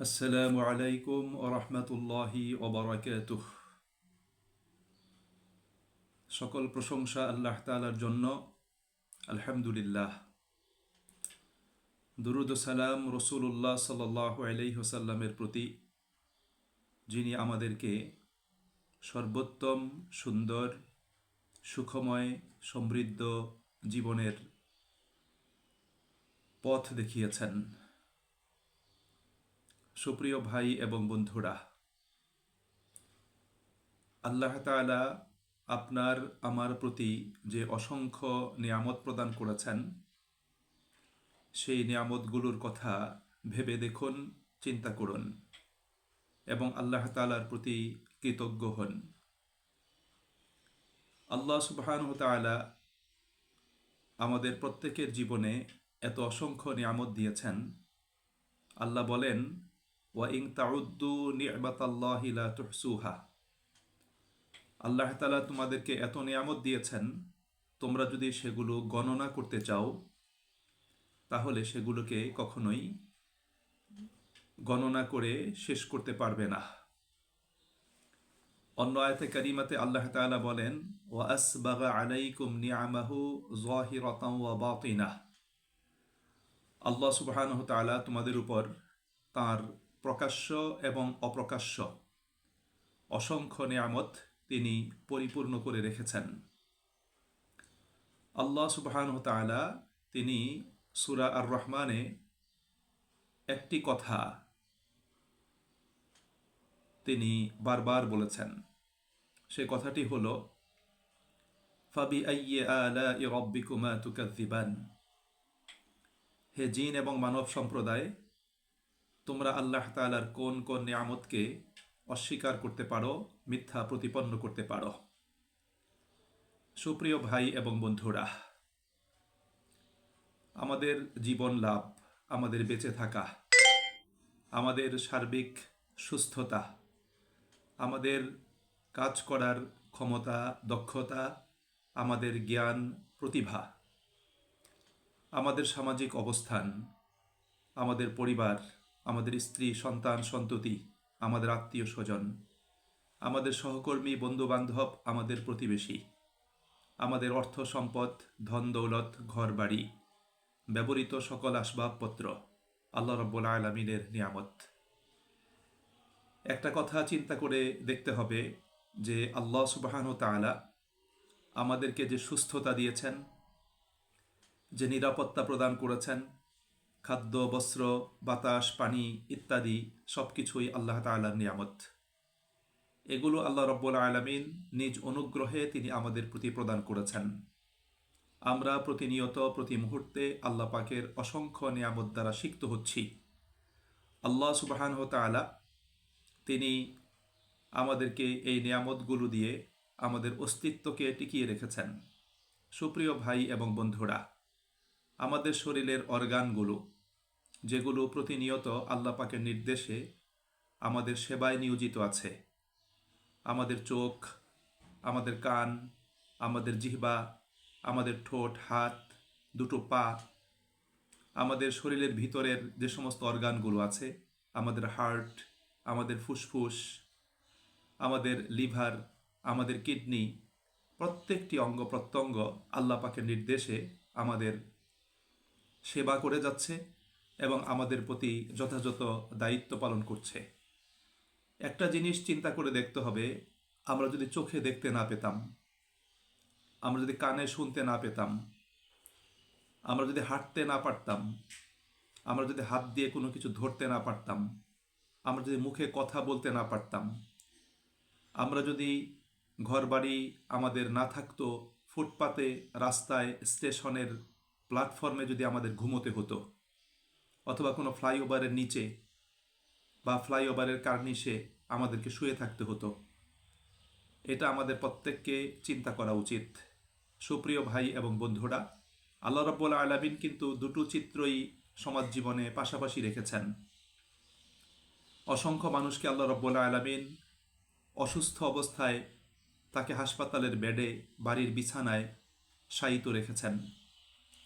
আসসালামু আলাইকুম ওরহমতুল্লাহি ওবরাকাতুহ সকল প্রশংসা আল্লাহ তালার জন্য, আলহামদুলিল্লাহ। দুরুদ সালাম রসুল্লাহ সাল্লাহ আলাইহসাল্লামের প্রতি, যিনি আমাদেরকে সর্বোত্তম, সুন্দর, সুখময়, সমৃদ্ধ জীবনের পথ দেখিয়েছেন। সুপ্রিয় ভাই এবং বন্ধুরা, আল্লাহ তালা আপনার, আমার প্রতি যে অসংখ্য নিয়ামত প্রদান করেছেন, সেই নিয়ামতগুলোর কথা ভেবে দেখুন, চিন্তা করুন এবং আল্লাহ তালার প্রতি কৃতজ্ঞ হন। আল্লাহ সুবহান তালা আমাদের প্রত্যেকের জীবনে এত অসংখ্য নিয়ামত দিয়েছেন। আল্লাহ বলেন ওয়া ইং তাউদ্দু নিয়মাতাল্লাহিলা তুহসুহা আল্লাহ তালা তোমাদেরকে এত নিয়ামত দিয়েছেন, তোমরা যদি সেগুলো গণনা করতে চাও, তাহলে সেগুলোকে কখনোই গণনা করে শেষ করতে পারবে না। অন্য আয়তে কারিমাতে আল্লাহ তালা বলেন ও আসবাগা আলাইকুম নিয়ামাহু জহিরতাম ওয়া বাতিনা আল্লাহ সুবহানাহু তাআলা তোমাদের উপর তার প্রকাশ্য এবং অপ্রকাশ্য। অসংখ্য নিয়ামত তিনি পরিপূর্ণ করে রেখেছেন। আল্লাহ সুবহান তালা তিনি সুরা আর রহমানে একটি কথা তিনি বারবার বলেছেন। সে কথাটি হল, ফাবি আইয়ে আলা হে জিন এবং মানব সম্প্রদায় তোমরা আল্লাহ তালার কোন কোন নিয়ামতকে অস্বীকার করতে পারো, মিথ্যা প্রতিপন্ন করতে পারো। সুপ্রিয় ভাই এবং বন্ধুরা, আমাদের জীবন লাভ, আমাদের বেঁচে থাকা, আমাদের সার্বিক সুস্থতা, আমাদের কাজ করার ক্ষমতা, দক্ষতা, আমাদের জ্ঞান, প্রতিভা, আমাদের সামাজিক অবস্থান, আমাদের পরিবার আমাদের স্ত্রী, সন্তান, সন্ততি, আমাদের আত্মীয় স্বজন, আমাদের সহকর্মী, বন্ধুবান্ধব, আমাদের প্রতিবেশী, আমাদের অর্থ সম্পদ, ধন দৌলত ঘর বাড়ি ব্যবহৃত সকল আসবাবপত্র আল্লাহ রব্বুল আলমিনের নিয়ামত। একটা কথা চিন্তা করে দেখতে হবে যে আল্লাহ সুবাহানু তালা আমাদেরকে যে সুস্থতা দিয়েছেন, যে নিরাপত্তা প্রদান করেছেন খাদ্য, বস্ত্র, বাতাস, পানি ইত্যাদি সব কিছুই আল্লাহ তাল্লার নিয়ামত। এগুলো আল্লাহ রব্বুল আলমিন নিজ অনুগ্রহে তিনি আমাদের প্রতি প্রদান করেছেন। আমরা প্রতিনিয়ত, প্রতি মুহূর্তে আল্লাহ পাকের অসংখ্য নিয়ামত দ্বারা সিক্ত হচ্ছি। আল্লাহ সুবাহান তালা তিনি আমাদেরকে এই নিয়ামতগুলো দিয়ে আমাদের অস্তিত্বকে টিকিয়ে রেখেছেন। সুপ্রিয় ভাই এবং বন্ধুরা, আমাদের শরীরের অর্গানগুলো যেগুলো প্রতিনিয়ত আল্লাহ পাকের নির্দেশে আমাদের সেবায় নিয়োজিত আছে। আমাদের চোখ, আমাদের কান, আমাদের জিহবা, আমাদের ঠোঁট, হাত, দুটো পা, আমাদের শরীরের ভিতরের যে সমস্ত অর্গানগুলো আছে, আমাদের হার্ট, আমাদের ফুসফুস, আমাদের লিভার, আমাদের কিডনি, প্রত্যেকটি অঙ্গ প্রত্যঙ্গ আল্লাপাকের নির্দেশে আমাদের সেবা করে যাচ্ছে। এবং আমাদের প্রতি যথাযথ দায়িত্ব পালন করছে। একটা জিনিস চিন্তা করে দেখতে হবে, আমরা যদি চোখে দেখতে না পেতাম, আমরা যদি কানে শুনতে না পেতাম, আমরা যদি হাঁটতে না পারতাম, আমরা যদি হাত দিয়ে কোনো কিছু ধরতে না পারতাম, আমরা যদি মুখে কথা বলতে না পারতাম, আমরা যদি ঘরবাড়ি আমাদের না থাকতো, ফুটপাতে, রাস্তায়, স্টেশনের প্ল্যাটফর্মে যদি আমাদের ঘুমোতে হতো অথবা কোনো ফ্লাইওভারের নিচে বা ফ্লাইওভারের কার্নিশে আমাদেরকে শুয়ে থাকতে হতো। এটা আমাদের প্রত্যেককে চিন্তা করা উচিত। সুপ্রিয় ভাই এবং বন্ধুরা, আল্লাহ রব্বুল আলমিন কিন্তু দুটো চিত্রই সমাজ জীবনে পাশাপাশি রেখেছেন। অসংখ্য মানুষকে আল্লাহ রব্বুল আলমিন অসুস্থ অবস্থায় তাকে হাসপাতালের বেডে, বাড়ির বিছানায় শায়িত রেখেছেন।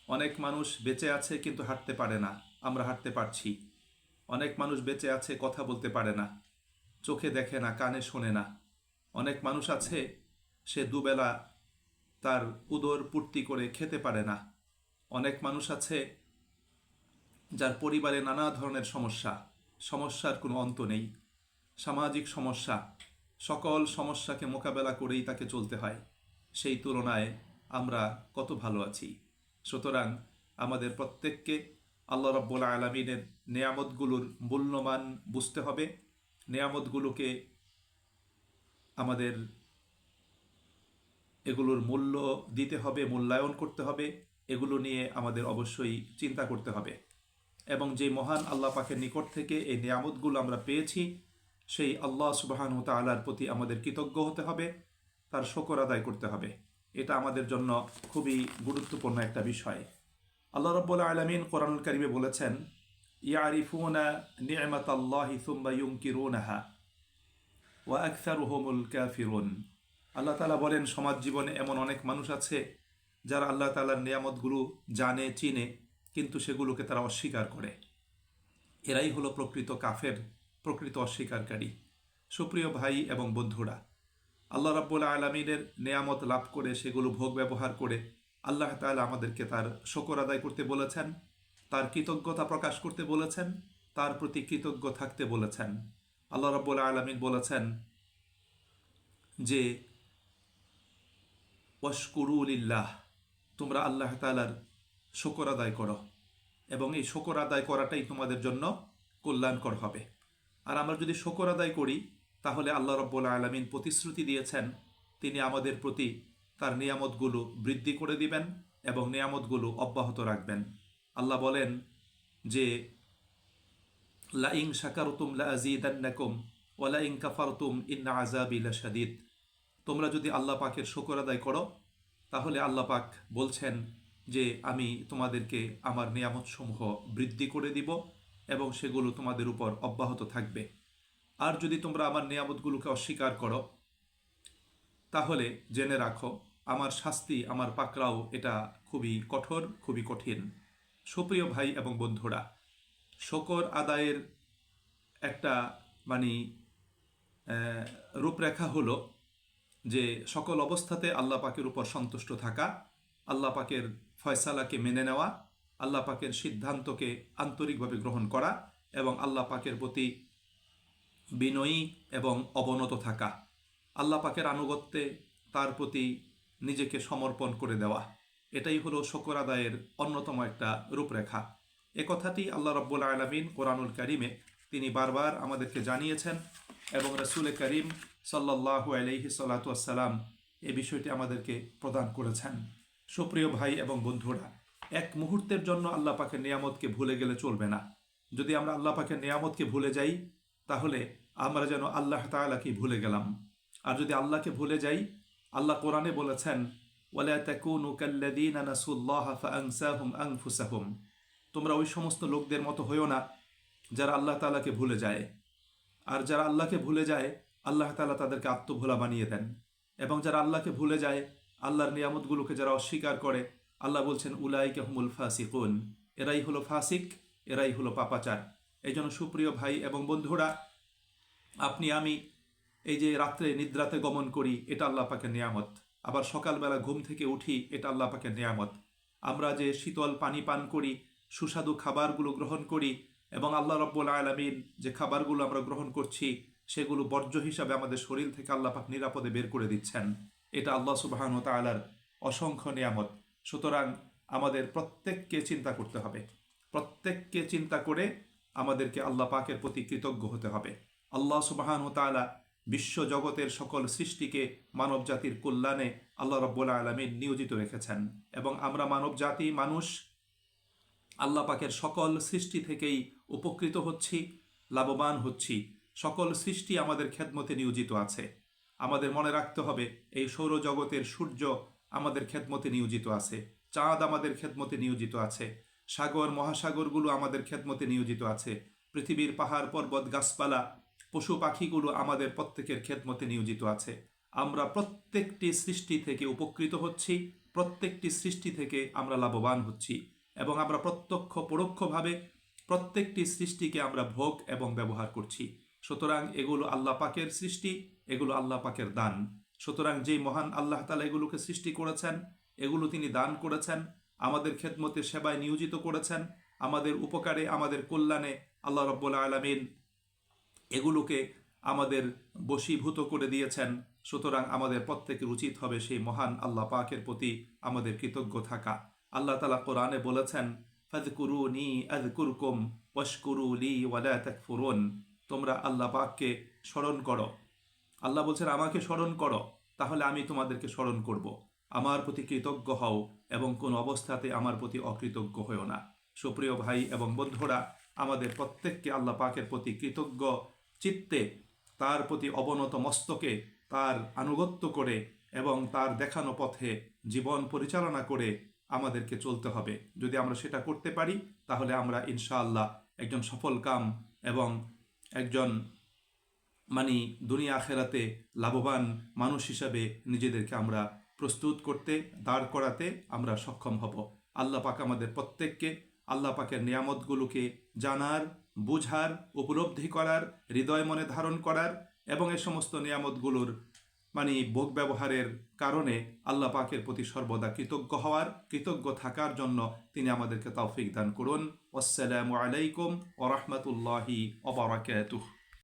অনেক মানুষ বেঁচে আছে কিন্তু হাঁটতে পারে না। আমরা হাঁটতে পারছি। অনেক মানুষ বেঁচে আছে, কথা বলতে পারে না। চোখে দেখে না, কানে শোনে না। অনেক মানুষ আছে, সে দুবেলা তার উদর পূর্তি করে খেতে পারে না। অনেক মানুষ আছে, যার পরিবারে নানা ধরনের সমস্যা। সমস্যার কোনো অন্ত নেই। সামাজিক সমস্যা। সকল সমস্যাকে মোকাবেলা করেই তাকে চলতে হয়। সেই তুলনায় আমরা কত ভালো আছি। সুতরাং আমাদের প্রত্যেককে আল্লাহ রব্বুল আলমিনের নেয়ামতগুলোর মূল্যমান বুঝতে হবে। নেয়ামতগুলোকে আমাদের এগুলোর মূল্য দিতে হবে, মূল্যায়ন করতে হবে। এগুলো নিয়ে আমাদের অবশ্যই চিন্তা করতে হবে। এবং যে মহান আল্লাহ পাকের নিকট থেকে এই নিয়ামতগুলো আমরা পেয়েছি, সেই আল্লাহ সুবাহান তালার প্রতি আমাদের কৃতজ্ঞ হতে হবে, তার শকর আদায় করতে হবে। এটা আমাদের জন্য খুবই গুরুত্বপূর্ণ একটা বিষয়। আল্লাহ রব্বুল আলমিন কোরআনুল কারিমে বলেছেন আল্লাহি তালা বলেন, সমাজ জীবনে এমন অনেক মানুষ আছে যারা আল্লাহ তালার নিয়ামতগুলো জানে, চিনে, কিন্তু সেগুলোকে তারা অস্বীকার করে। এরাই হলো প্রকৃত কাফের, প্রকৃত অস্বীকারী সুপ্রিয় ভাই এবং বন্ধুরা, আল্লাহ রাব্বুল আলমিনের নেয়ামত লাভ করে, সেগুলো ভোগ ব্যবহার করে আল্লাহ তাআলা আমাদেরকে তার শকর আদায় করতে বলেছেন, তার কৃতজ্ঞতা প্রকাশ করতে বলেছেন, তার প্রতি কৃতজ্ঞ থাকতে বলেছেন। আল্লাহ রাব্বুল আলমিন বলেছেন যে ওয়াশকুরুলিল্লাহ তোমরা আল্লাহ তালার শকর আদায় করো এবং এই শকর আদায় করাটাই তোমাদের জন্য কল্যাণকর হবে। আর আমরা যদি শকর আদায় করি, তাহলে আল্লাহ রব্বুল আলমিন প্রতিশ্রুতি দিয়েছেন, তিনি আমাদের প্রতি তার নিয়ামতগুলো বৃদ্ধি করে দিবেন এবং নিয়ামতগুলো অব্যাহত রাখবেন। আল্লাহ বলেন যে লাইং শাকারতুম লা আজিদান্নাকুম ওয়ালাইং কাফারতুম ইন্না আজাবি লাশাদীদ। তোমরা যদি আল্লাহ পাকের শকর আদায় করো, তাহলে আল্লাহ পাক বলছেন যে, আমি তোমাদেরকে আমার নিয়ামতসমূহ বৃদ্ধি করে দিব এবং সেগুলো তোমাদের উপর অব্যাহত থাকবে। আর যদি তোমরা আমার নিয়ামতগুলোকে অস্বীকার করো, তাহলে জেনে রাখো আমার শাস্তি, আমার পাকরাও এটা খুবই কঠোর, খুবই কঠিন। সুপ্রিয় ভাই এবং বন্ধুরা, শকর আদায়ের একটা মানে রূপরেখা হলো যে সকল অবস্থাতে আল্লাহ পাকের উপর সন্তুষ্ট থাকা, আল্লাহ পাকের ফয়সালাকে মেনে নেওয়া, আল্লাহ পাকের সিদ্ধান্তকে আন্তরিকভাবে গ্রহণ করা এবং আল্লাহ পাকের প্রতি বিনয়ী এবং অবনত থাকা। আল্লাহ পাকের আনুগত্যে তার প্রতি নিজেকে সমর্পণ করে দেওয়া। এটাই হলো শকর আদায়ের অন্যতম একটা রূপরেখা। এ কথাটি আল্লাহ রব্বুল আলমিন কোরআনুল করিমে তিনি বারবার আমাদেরকে জানিয়েছেন এবং রসুল করিম সাল্লাহ আলহি সাল্লাতাম এ বিষয়টি আমাদেরকে প্রদান করেছেন। সুপ্রিয় ভাই এবং বন্ধুরা, এক মুহূর্তের জন্য আল্লাহ পাকের নিয়ামতকে ভুলে গেলে চলবে না। যদি আমরা আল্লাহ পাকের নিয়ামতকে ভুলে যাই, তাহলে আমরা যেন আল্লাহ তালাকে ভুলে গেলাম। আর যদি আল্লাহকে ভুলে যাই আল্লাহ কোরআনে বলেছেন তোমরা ওই সমস্ত লোকদের মতো হইও না যারা আল্লাহ তালাকে ভুলে যায়। আর যারা আল্লাহকে ভুলে যায়, আল্লাহ তালা তাদেরকে আত্মভোলা বানিয়ে দেন। এবং যারা আল্লাহকে ভুলে যায়, আল্লাহর নিয়ামতগুলোকে যারা অস্বীকার করে, আল্লাহ বলছেন, উলাইকে হুমুল ফাসিকুন। এরাই হলো ফাসিক, এরাই হলো পাপাচার। এই জন্য সুপ্রিয় ভাই এবং বন্ধুরা, আপনি, আমি এই যে রাত্রে নিদ্রাতে গমন করি, এটা আল্লাহ পাকের নিয়ামত। আবার সকালবেলা ঘুম থেকে উঠি, এটা আল্লাহ পাকের নিয়ামত। আমরা যে শীতল পানি পান করি, সুস্বাদু খাবারগুলো গ্রহণ করি, এবং আল্লাহ রব্বুল আলমিন যে খাবারগুলো আমরা গ্রহণ করছি, সেগুলো বর্জ্য হিসাবে আমাদের শরীর থেকে আল্লাহ পাক নিরাপদে বের করে দিচ্ছেন। এটা আল্লাহ সুবাহান তালার অসংখ্য নিয়ামত। সুতরাং আমাদের প্রত্যেককে চিন্তা করতে হবে। প্রত্যেককে চিন্তা করে আমাদেরকে আল্লাহ পাকের প্রতি কৃতজ্ঞ হতে হবে। আল্লাহ সুবাহান তালা বিশ্ব জগতের সকল সৃষ্টিকে মানব জাতির কল্যাণে আল্লাহ রব্বুল্লা আলমিন নিয়োজিত রেখেছেন এবং আমরা মানব জাতি মানুষ আল্লাহ পাকের সকল সৃষ্টি থেকেই উপকৃত হচ্ছি, লাভবান হচ্ছি। সকল সৃষ্টি আমাদের খেদমতে নিয়োজিত আছে। আমাদের মনে রাখতে হবে, এই সৌরজগতের সূর্য আমাদের খেদমতে নিয়োজিত আছে। চাঁদ আমাদের খেদমতে নিয়োজিত আছে। সাগর, মহাসাগরগুলো আমাদের খেদমতে নিয়োজিত আছে। পৃথিবীর পাহাড়, পর্বত, গাছপালা পশু পাখিগুলো আমাদের প্রত্যেকের খেদমতে নিয়োজিত আছে। আমরা প্রত্যেকটি সৃষ্টি থেকে উপকৃত হচ্ছি, প্রত্যেকটি সৃষ্টি থেকে আমরা লাভবান হচ্ছি এবং আমরা প্রত্যক্ষ পরোক্ষভাবে প্রত্যেকটি সৃষ্টিকে আমরা ভোগ এবং ব্যবহার করছি। সুতরাং এগুলো আল্লাহ পাকের সৃষ্টি, এগুলো আল্লাহ পাকের দান। সুতরাং যেই মহান আল্লাহ তালা এগুলোকে সৃষ্টি করেছেন, এগুলো তিনি দান করেছেন, আমাদের খেদমতে সেবায় নিয়োজিত করেছেন, আমাদের উপকারে, আমাদের কল্যাণে আল্লাহ রব্বুল আলমিন এগুলোকে আমাদের বশীভূত করে দিয়েছেন। সুতরাং আমাদের প্রত্যেকের উচিত হবে সেই মহান আল্লাহ পাকের প্রতি আমাদের কৃতজ্ঞ থাকা। আল্লাহ তালা কোরআনে বলেছেন ফাদকুরুনি আযকুরকুম ওয়াশকুরু লি ওয়ালা তোমরা আল্লাহ পাককে স্মরণ করো। আল্লাহ বলছেন, আমাকে স্মরণ করো, তাহলে আমি তোমাদেরকে স্মরণ করব। আমার প্রতি কৃতজ্ঞ হও এবং কোন অবস্থাতে আমার প্রতি অকৃতজ্ঞ হও না। সুপ্রিয় ভাই এবং বন্ধুরা, আমাদের প্রত্যেককে আল্লাহ পাকের প্রতি কৃতজ্ঞ চিত্তে তার প্রতি অবনত মস্তকে তার আনুগত্য করে এবং তার দেখানো পথে জীবন পরিচালনা করে আমাদেরকে চলতে হবে। যদি আমরা সেটা করতে পারি, তাহলে আমরা ইনশাআল্লাহ একজন সফল কাম এবং একজন মানে দুনিয়া আখেরাতে লাভবান মানুষ হিসাবে নিজেদেরকে আমরা প্রস্তুত করতে, দাঁড় করাতে আমরা সক্ষম হব। আল্লাহ পাক আমাদের প্রত্যেককে, আল্লাহ পাকের নিয়ামতগুলোকে জানার বুঝার, উপলব্ধি করার, হৃদয় মনে ধারণ করার এবং এ সমস্ত নিয়ামতগুলোর মানে বোক ব্যবহারের কারণে আল্লাহ পাকের প্রতি সর্বদা কৃতজ্ঞ হওয়ার, কৃতজ্ঞ থাকার জন্য তিনি আমাদেরকে তৌফিক দান করুন। আসসালামু আলাইকুম ওরহমতুল্লাহি ওবরাকাতুহ